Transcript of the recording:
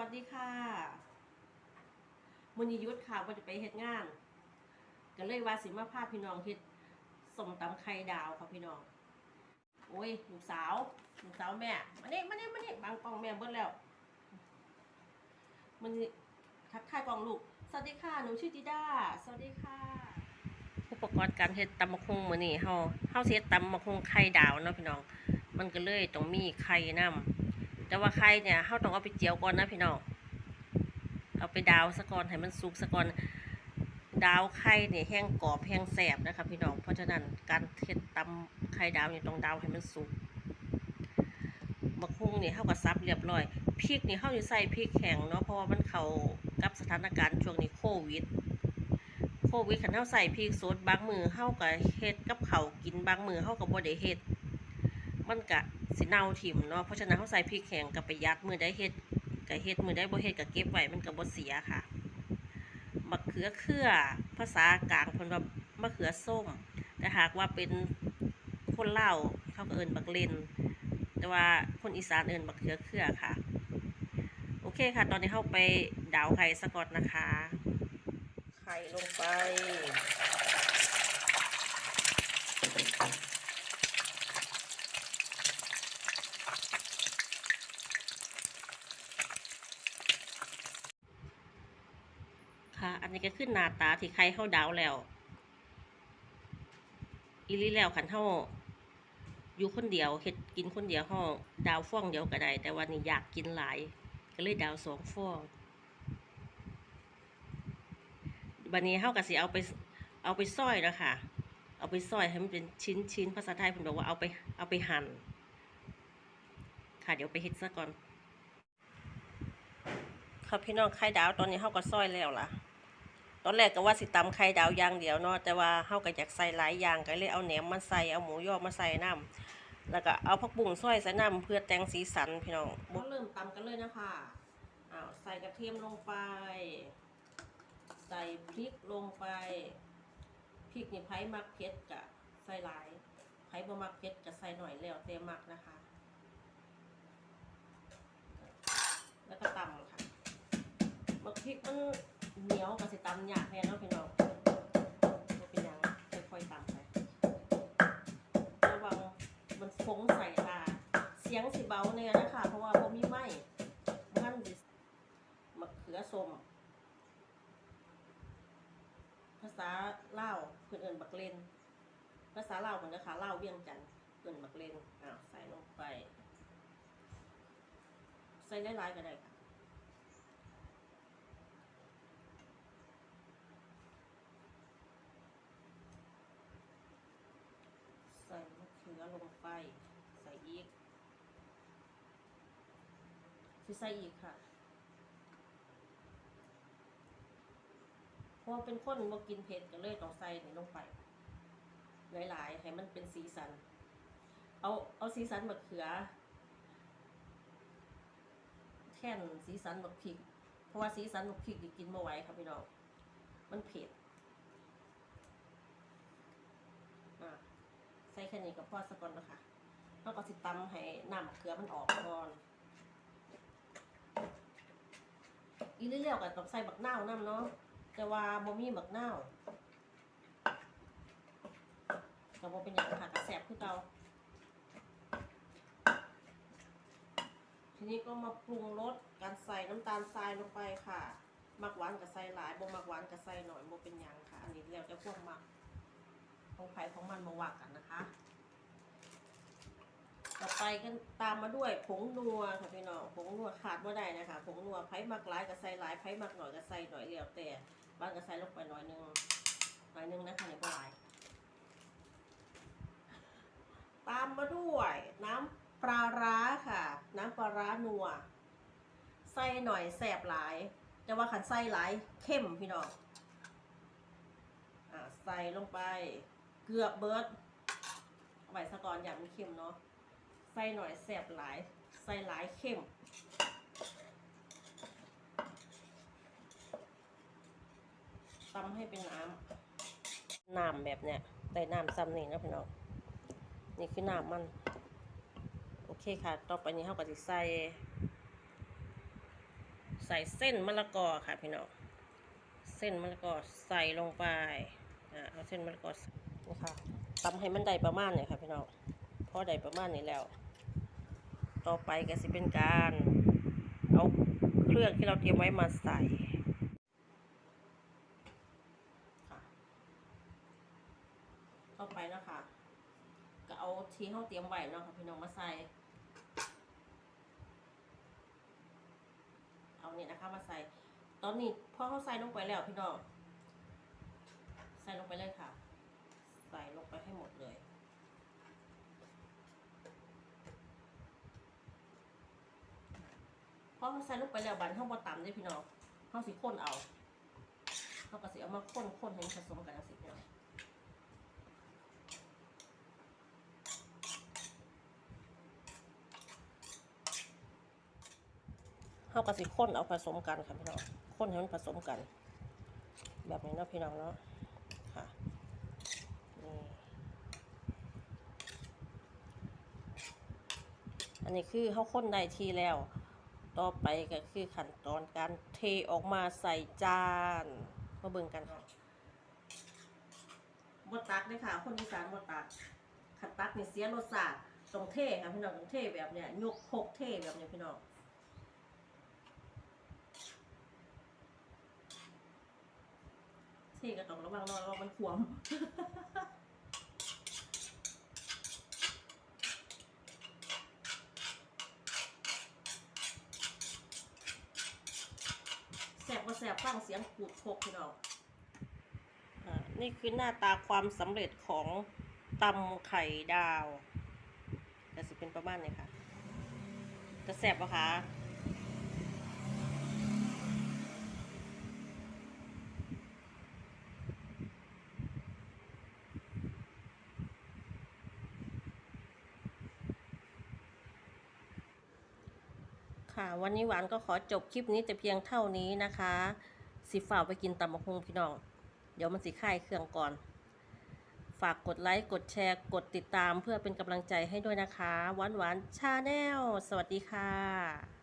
วัสดีค่ะมุนิยุทธค่ะว่าจะไปเฮ็ดงานก็เลยว่าสิมาพาพี่น้องเฮ็ดสมตำไข่ดาวค่ะพี่น้อง โอ้ยลูกสาวลูกสาวแม่มาเนี่มาเนี่มาเนี่บางกล้องแม่เบิดแล้วมันทักทายกล้องลูก สวัสดีค่ะ หนูชื่อจิด้า สวัสดีค่ะ อุปกรณ์การเฮ็ดตำมะคุงมื้อนี้เฮาเฮาสิเฮ็ดตำมะคุงไข่ดาวเนาะพี่น้อง มันก็เลยต้องมีไข่นํ แต่ว่าไข่เนี่ยเฮาต้องเอาไปเจียวก่อนนะพี่น้องเอาไปดาวซะก่อนให้มันสุกซะก่อนดาวไข่เนี่ยแห้งกรอบแห้งแสบนะคะพี่น้องเพราะฉะนั้นการเฮ็ดตำไข่ดาวเนี่ยต้องดาวให้มันสุกมะคุงเนี่ยเฮาก็ซับเรียบร้อยพริกนี่เฮาสิใส่พริกแข็งเนาะเพราะว่ามันเข้ากับสถานการณ์ช่วงนี้โควิดโควิดคันเฮาใส่พริกสดบางมือเฮาก็เฮ็ดกับเขากินบางมือเฮาก็บ่ได้เฮ็ด มันก็สิเน่าถิ่มเนาะเพราะฉะนั้นเฮาใส่พริกแข็งก็ประหยัดมือได้เฮ็ดก็เฮ็ดมือได้บ่เฮ็ดก็เก็บไว้มันก็บ่เสียค่ะมะเขือเครือภาษากลางเพิ่นว่ามะเขือส้ม แต่หากว่าเป็นคนเล่าเขาก็เอิ้นบักเลนแต่ว่าคนอีสานเอิ้นบักเขือเครือค่ะ โอเคค่ะ ตอนนี้เฮาไปดาวไข่สะก่อนนะคะ ไข่ลงไป นนี้ก็ขึ้นหน้าตาที่ไข่เข้าดาวแล้วอีลี่แล้วขันเท่าอยู่คนเดียวเฮ็ดกินคนเดียวเฮาดาวฟ่องเดียวก็ได้ แต่วันนี้อยากกินหลาย ก็เลยดาวสองฟองบันนี้เฮาก็สิเอาไปเอาไปซอยแล้วค่ะ เอาไปซอยให้มันเป็นชิ้นชิ้นภาษาไทยเพิ่นบอกว่าเอาไปเอาไปหั่นค่ะเดี๋ยวไปเฮ็ดซะก่อนค่ะพี่น้องไข่ดาวตอนนี้เฮาก็ซอยแล้วล่ะ ตอนแรกก็ว่าสิตำไข่ดาวอย่างเดียวเนาะแต่ว่าเฮาก็อยากใส่หลายอย่างก็เลยเอาแหนมมาใส่เอาหมูยอมาใส่น้ำแล้วก็เอาผักบุ้งซอยใส่น้ำเพื่อแต่งสีสันพี่น้องบ่เริ่มตำกันเลยนะคะอ้าวใส่กระเทียมลงไป ใส่พริกลงไปพริกนี่ไผ่มักเผ็ดก็ใส่หลายไผบ่มักเผ็ดก็ใส่หน่อยแล้วแต่มักนะคะ แล้วก็ตำค่ะบักพริกมัน เหนียวกับสิตำยากแน่เนาะพี่น้องบ่เป็นหยังค่อยๆตำไประวังมันฟงใส่ตา เสียงสิเบาเนี่ยนะคะเพราะว่าบ่มีไม้มันสิมะเขือส้มภาษาลาเพิ่นเอิ้นบักเลนภาษาเลาเหมือนนะคะลาเวียงจันทน์เอินบักเลนอ้าวใส่ลงไป ใส่หลายๆก็ได้ค่ะ ใส่ มะเขือลงไป ใส่อีกสิใส่อีกค่ะเพราะว่าเป็นคนบ่กินเผ็ดก็เลยต้องใส่นี่ลงไป หลายๆให้มันเป็นสีสัน เอาเอาสีสันมะเขือแท่นสีสันมะพริก เพราะว่าสีสันมะพริกกินบ่ไหวครับพี่น้อง มันเผ็ดอะ ใส่แค่นี้ก็พอสักก่อนแล้วค่ะแล้วก็สิตำให้น้ำมะเขือมันออกก่อน อีเรื่อยๆก็ต้องใส่บักนาวน้ำเนาะ แต่ว่าบ่มีบักนาวก็บ่เป็นหยังค่ะก็แซ่บคือเก่าทีนี้ก็มาปรุงรสการใส่น้ำตาลทรายลงไปค่ะ มักหวานก็ใส่หลายบ่มักหวานก็ใส่หน่อยบ่เป็นหยังค่ะ อันนี้แล้วแต่พวกมัก ของไผ่ของมันมาว่ากันนะคะ ต่อไปกันตามมาด้วยผงนัวค่ะพี่น้องผงนัวขาดไม่ได้นะคะผงนัวไผ่มักหลายก็ใส่หลายไผ่มักหน่อยก็ใส่หน่อยเดียวแต่บ้านก็ใส่ลงไปหน่อยหนึงหน่อยหนึงนะคะในบ่หลายตามมาด้วยน้ำปลาร้าค่ะ น้ำปลาร้านัวใส่หน่อยแสบหลาย แต่ว่าขันใส่หลายเข้มพี่น้องอ่าใส่ลงไป เกือบเบิร์ดเอาไว้สะก่อนอย่างเค็มเนาะใส่หน่อยแสบหลาย ใส่หลายเข้มตำให้เป็นน้ำน้ำแบบเนี้ยได้น้ำซ้ำนี่นะพี่น้องนี่คือน้ำมัน โอเคค่ะ ต่อไปนี้เขาก็จะใส่ ใส่เส้นมะละกอค่ะพี่น้องเส้นมะละกอใส่ลงไปอ่าเอาเส้นมะละกอ นี่ค่ะตำให้มันได้ประมาณนี้ค่ะพี่น้องพอได้ประมาณนี้แล้ว ต่อไปก็สิเป็นการเอาเครื่องที่เราเตรียมไว้มาใส่ค่ะต่อไปนะคะก็เอาที่เราเตรียมไว้เนาะค่ะพี่น้องมาใส่เอาเนี่ยนะคะมาใส่ตอนนี้พอเขาใส่ลงไปแล้วพี่น้องใส่ลงไปเลยค่ะ ใส่ลงไปให้หมดเลย พอเขาใส่ลงไปแล้วบันเขาบ่ตำได้พี่น้องเขาสิข้นเอาเขาก็สิเอามาข้นข้นให้มันผสมกันนะสิพี่น้องเขาก็สิข้นเอาผสมกันค่ะพี่น้องข้นให้มันผสมกัน แบบนี้เนาะพี่น้องเนาะนี่อั นนี้คือเขาข้นได้ทีแล้ว ต่อไปก็คือขั้นตอนการเทออกมาใส่จานมาเบิ่งกันค่ะบดตักเลยค่ะ คนอีสานบดตักขันตักนี่เสียรสชาติตรงเทค่ะพี่น้องตรงเทแบบเนี้ยยกโคกเทแบบเนี้ยพี่น้องเทก็ต้องระวังหน่อยว่ามันขวม แสบว่าแสบฟังเสียงขูดโคกพี่น้องอ่านี่คือหน้าตาความสำเร็จของตำไข่ดาวแต่สิเป็นประมาณนี้ค่ะ จะแสบปะคะค่ะวันนี้หวานก็ขอจบคลิปนี้แต่เพียงเท่านี้นะคะ สิฝ่ากไปกินตำมะฮุงพี่น้อง เดี๋ยวมันสิค่ายเครื่องก่อน ฝากกดไลค์ กดแชร์ กดติดตามเพื่อเป็นกำลังใจให้ด้วยนะคะหวานหวานชาแนล สวัสดีค่ะ